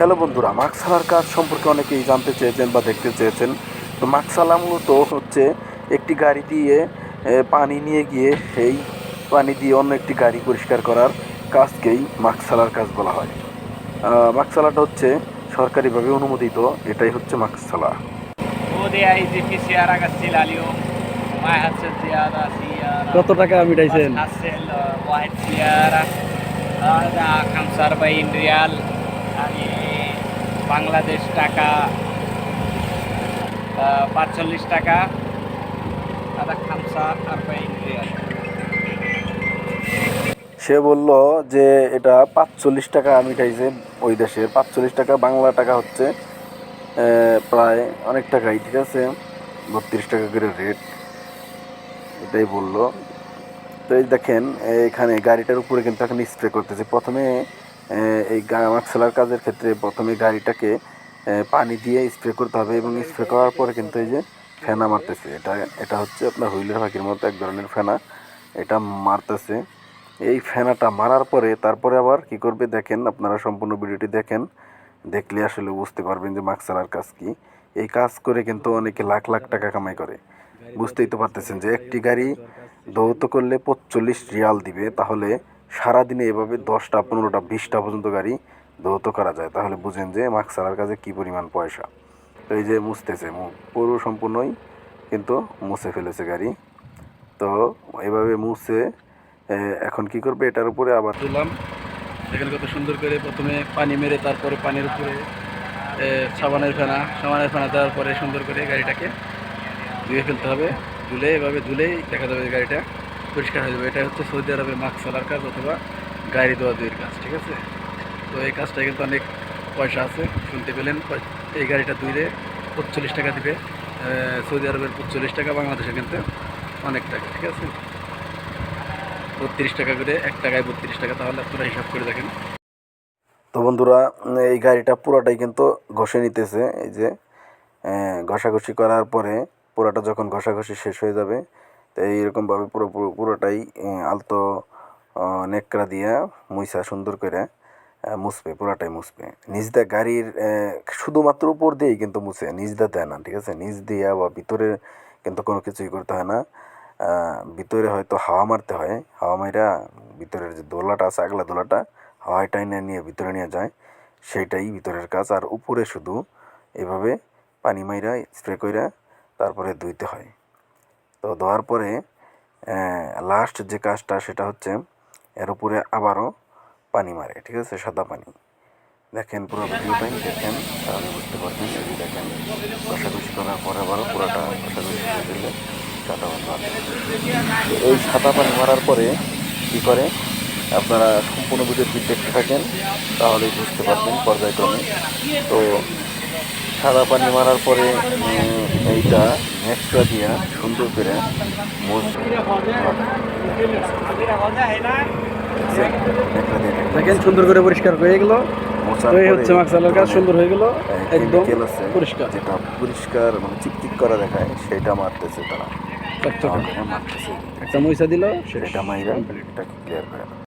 Hello বন্ধুরা মাকসালার কাজ সম্পর্কে অনেকেই জানতে চেয়েছেন বা দেখতে চেয়েছেন তো মাকসালা মূলত হচ্ছে একটি গাড়ি দিয়ে এ, পানি নিয়ে গিয়ে সেই পানি দিয়ে অন্য একটি গাড়ি পরিষ্কার করার কাজকেই মাকসালার কাজ বলা হয় আহ, মাকসালাটা হচ্ছে সরকারিভাবে অনুমোদিত এটাই হচ্ছে মাকসালা ودي عايز في سيارة غسيلة اليوم ما هتصل زيادة سيارة কত টাকা মিটাইছেন بس غسل واحد سيارة هذا 45 ريال يعني বাংলাদেশ টাকা পাঁচচল্লিশ টাকা, আদা খামসা আর সে বলল যে এটা পাঁচচল্লিশ টাকা আমি খাইছে ওই দেশে। পাঁচচল্লিশ টাকা, বাংলা টাকা হচ্ছে প্রায় অনেক টাকাই, ঠিক আছে? বত্রিশ টাকা করে রেট এটাই বলল। তো এই দেখেন, এখানে গাড়িটার উপরে কিন্তু এখন স্প্রে করতেছে। প্রথমে এই মাক্সেলার কাজের ক্ষেত্রে প্রথমে গাড়িটাকে পানি দিয়ে স্প্রে করতে হবে এবং স্প্রে করার পরে কিন্তু এই যে ফেনা মারতেছে। এটা এটা হচ্ছে আপনার হুইলের পাখির মতো এক ধরনের ফেনা। এটা মারতেছে। এই ফেনাটা মারার পরে তারপরে আবার কি করবে দেখেন, আপনারা সম্পূর্ণ ভিডিওটি দেখেন। দেখলে আসলে বুঝতে পারবেন যে মাক্সালার কাজ কি। এই কাজ করে কিন্তু অনেকে লাখ লাখ টাকা কামাই করে। বুঝতেই তো পারতেছেন যে একটি গাড়ি দৌত করলে পঁচল্লিশ রিয়াল দিবে, তাহলে সারাদিনে এভাবে দশটা, পনেরোটা, বিশটা পর্যন্ত গাড়ি দৌত করা যায়। তাহলে বুঝেন যে মাক্সালার কাছে কী পরিমাণ পয়সা। তো এই যে মুছতেছে পুরো সম্পূর্ণই কিন্তু মুছে ফেলেছে গাড়ি। তো এভাবে মুছে এখন কি করবে এটার উপরে আবার দিলাম এখানে কত সুন্দর করে প্রথমে পানি মেরে, তারপরে পানির উপরে সাবানের ফেনা সাবানের ফেনা দেওয়ার পরে সুন্দর করে গাড়িটাকে ধুয়ে ফেলতে হবে। ধুলে, এভাবে ধুলেই দেখা যাবে গাড়িটা পরিষ্কার হয়ে যাবে। এটা হচ্ছে সৌদি আরবে মাস্ক চালার কাজ অথবা গাড়ি ধোয়া ধুয়ের কাজ, ঠিক আছে? তো এই কাজটা কিন্তু অনেক পয়সা আছে, শুনতে পেলেন। এই গাড়িটা ধুইলে পঁচল্লিশ টাকা দিবে। সৌদি আরবের পঁচল্লিশ টাকা, বাংলাদেশে কিন্তু অনেক টাকা, ঠিক আছে? বত্রিশ টাকা করে এক টাকায় বত্রিশ টাকা, তাহলে আপনারা হিসাব করে দেখেন। তো বন্ধুরা, এই গাড়িটা পুরোটাই কিন্তু ঘষে নিতেছে। এই যে ঘষাঘষি করার পরে পুরোটা যখন ঘষাঘষি শেষ হয়ে যাবে তো এইরকমভাবে পুরো পুরো পুরোটাই আলতো নেকড়া দিয়া মুইসা সুন্দর করে মুছবে, পুরোটাই মুছবে। নিজ দা গাড়ির শুধুমাত্র উপর দিয়েই কিন্তু মুছে নিজ দা দেয় না, ঠিক আছে? নিজ দিয়া বা ভিতরে কিন্তু কোনো কিছুই করতে হয় না। ভিতরে হয়তো হাওয়া মারতে হয়, হাওয়া মাইরা ভিতরের যে দোলাটা আছে, আগলা দোলাটা, হাওয়ায় টাইনে নিয়ে ভিতরে নিয়ে যায়, সেইটাই ভিতরের কাজ। আর উপরে শুধু এভাবে পানি মাইরা, স্প্রে কইরা তারপরে ধুইতে হয়। তো দেওয়ার পরে লাস্ট যে কাজটা সেটা হচ্ছে এর উপরে আবারও পানি মারে, ঠিক আছে? সাদা পানি। দেখেন পুরো ভিডিওটাই দেখেন, তাহলে বুঝতে পারবেন। এই যে দেখেন, কষাকষি করার পরে আবারও পুরোটা কষাকষি করে দিলে সাদা পানি মারে এই সাদা পানি মারার পরে কী করে? আপনারা সম্পূর্ণ ভিডিওটি দেখতে থাকেন, তাহলেই বুঝতে পারবেন পর্যায়ক্রমে। তো সাদা পানি মারার পরে এইটা নেক্সট্রা দিয়া সুন্দর করে দেখেন সুন্দর করে পরিষ্কার হয়ে গেল। হচ্ছে মাক্সালার কাজ সুন্দর হয়ে গেল। একদম chemical আছে, পরিষ্কার। যেটা পরিষ্কার মানে চিকচিক করা দেখায় সেটা মারতেছে তারা। মারতেছে। একটা মহিষা দিল সেটা মাইরা এটা ক্লিয়ার করে।